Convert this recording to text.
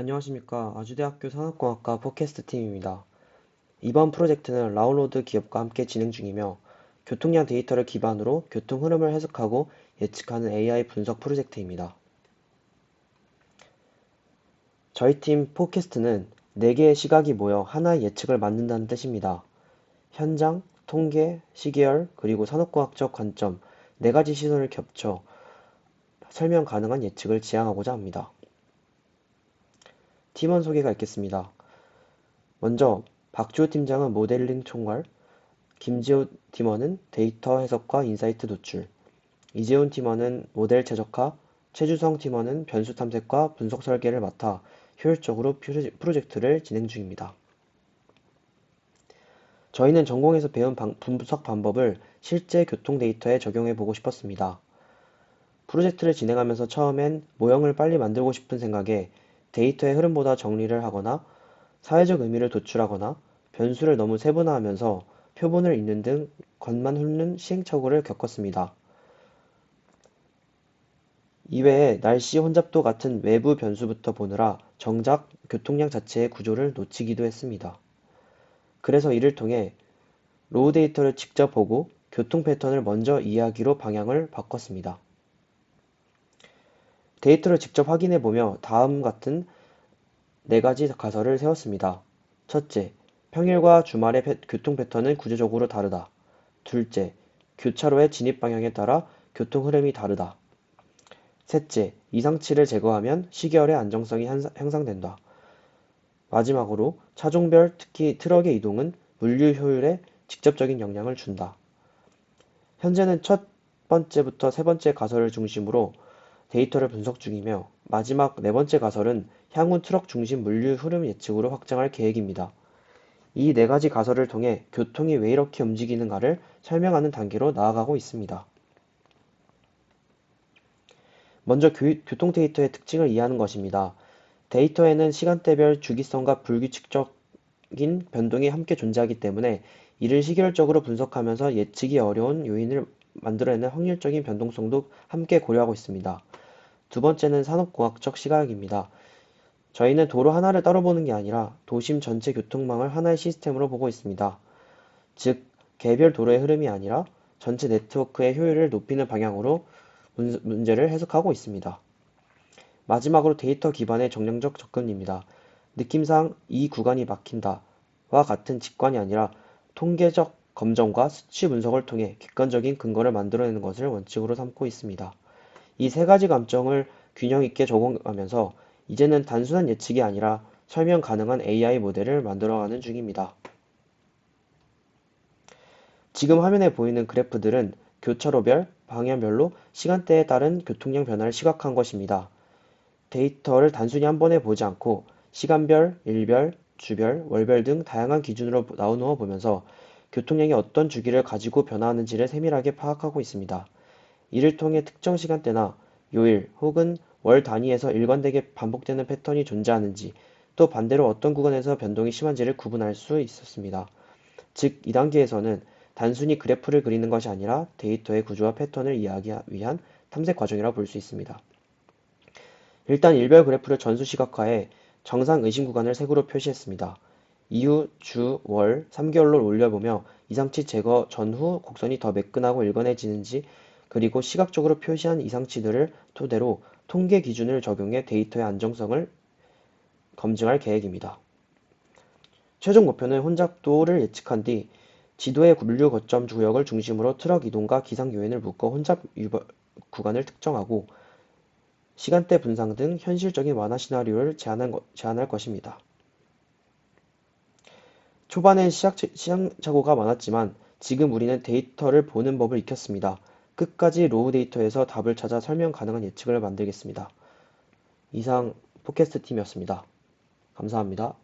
안녕하십니까. 아주대학교 산업공학과 팟캐스트 팀입니다. 이번 프로젝트는 라운로드 기업과 함께 진행 중이며 교통량 데이터를 기반으로 교통 흐름을 해석하고 예측하는 AI 분석 프로젝트입니다. 저희 팀 팟캐스트는 4개의 시각이 모여 하나의 예측을 만든다는 뜻입니다. 현장, 통계, 시계열, 그리고 산업과학적 관점 4가지 시선을 겹쳐 설명 가능한 예측을 지향하고자 합니다. 팀원 소개가 있겠습니다. 먼저 박주호 팀장은 모델링 총괄, 김지호 팀원은 데이터 해석과 인사이트 노출, 이재훈 팀원은 모델 최적화, 최주성 팀원은 변수 탐색과 분석 설계를 맡아 효율적으로 프로젝트를 진행 중입니다. 저희는 전공에서 배운 분석 방법을 실제 교통 데이터에 적용해 보고 싶었습니다. 프로젝트를 진행하면서 처음엔 모형을 빨리 만들고 싶은 생각에 데이터의 흐름보다 정리를 하거나 사회적 의미를 도출하거나 변수를 너무 세분화하면서 표본을 잇는 등 겉만 훑는 시행착오를 겪었습니다. 이외에 날씨 혼잡도 같은 외부 변수부터 보느라 정작 교통량 자체의 구조를 놓치기도 했습니다. 그래서 이를 통해 로우 데이터를 직접 보고 교통 패턴을 먼저 이해하기로 방향을 바꿨습니다. 데이터를 직접 확인해 보며 다음 같은 네 가지 가설을 세웠습니다. 첫째, 평일과 주말의 교통 패턴은 구조적으로 다르다. 둘째, 교차로의 진입 방향에 따라 교통 흐름이 다르다. 셋째, 이상치를 제거하면 시계열의 안정성이 향상된다. 마지막으로 차종별 특히 트럭의 이동은 물류 효율에 직접적인 영향을 준다. 현재는 첫 번째부터 세 번째 가설을 중심으로 데이터를 분석 중이며 마지막 네 번째 가설은 향후 트럭 중심 물류 흐름 예측으로 확장할 계획입니다. 이 네 가지 가설을 통해 교통이 왜 이렇게 움직이는가를 설명하는 단계로 나아가고 있습니다. 먼저 교통 데이터의 특징을 이해하는 것입니다. 데이터에는 시간대별 주기성과 불규칙적인 변동이 함께 존재하기 때문에 이를 시계열적으로 분석하면서 예측이 어려운 요인을 만들어내는 확률적인 변동성도 함께 고려하고 있습니다. 두 번째는 산업공학적 시각입니다. 저희는 도로 하나를 따로 보는 게 아니라 도심 전체 교통망을 하나의 시스템으로 보고 있습니다. 즉, 개별 도로의 흐름이 아니라 전체 네트워크의 효율을 높이는 방향으로 문제를 해석하고 있습니다. 마지막으로 데이터 기반의 정량적 접근입니다. 느낌상 이 구간이 막힌다와 같은 직관이 아니라 통계적 검정과 수치 분석을 통해 객관적인 근거를 만들어내는 것을 원칙으로 삼고 있습니다. 이 세 가지 감정을 균형 있게 적용하면서 이제는 단순한 예측이 아니라 설명 가능한 AI 모델을 만들어가는 중입니다. 지금 화면에 보이는 그래프들은 교차로별, 방향별로 시간대에 따른 교통량 변화를 시각한 것입니다. 데이터를 단순히 한 번에 보지 않고 시간별, 일별, 주별, 월별 등 다양한 기준으로 나누어 보면서 교통량이 어떤 주기를 가지고 변화하는지를 세밀하게 파악하고 있습니다. 이를 통해 특정 시간대나 요일 혹은 월 단위에서 일관되게 반복되는 패턴이 존재하는지 또 반대로 어떤 구간에서 변동이 심한지를 구분할 수 있었습니다. 즉, 이 단계에서는 단순히 그래프를 그리는 것이 아니라 데이터의 구조와 패턴을 이해하기 위한 탐색 과정이라고 볼수 있습니다. 일단 일별 그래프를 전수 시각화해 정상 의심 구간을 색으로 표시했습니다. 이후 주, 월, 3개월로 올려보며 이상치 제거 전후 곡선이 더 매끈하고 일관해지는지 그리고 시각적으로 표시한 이상치들을 토대로 통계 기준을 적용해 데이터의 안정성을 검증할 계획입니다. 최종 목표는 혼잡도를 예측한 뒤 지도의 물류 거점 구역을 중심으로 트럭 이동과 기상 요인을 묶어 혼잡 구간을 특정하고 시간대 분상 등 현실적인 완화 시나리오를 제안할 것입니다. 초반엔 시행착오가 많았지만 지금 우리는 데이터를 보는 법을 익혔습니다. 끝까지 로우 데이터에서 답을 찾아 설명 가능한 예측을 만들겠습니다. 이상 포캐스트 팀이었습니다. 감사합니다.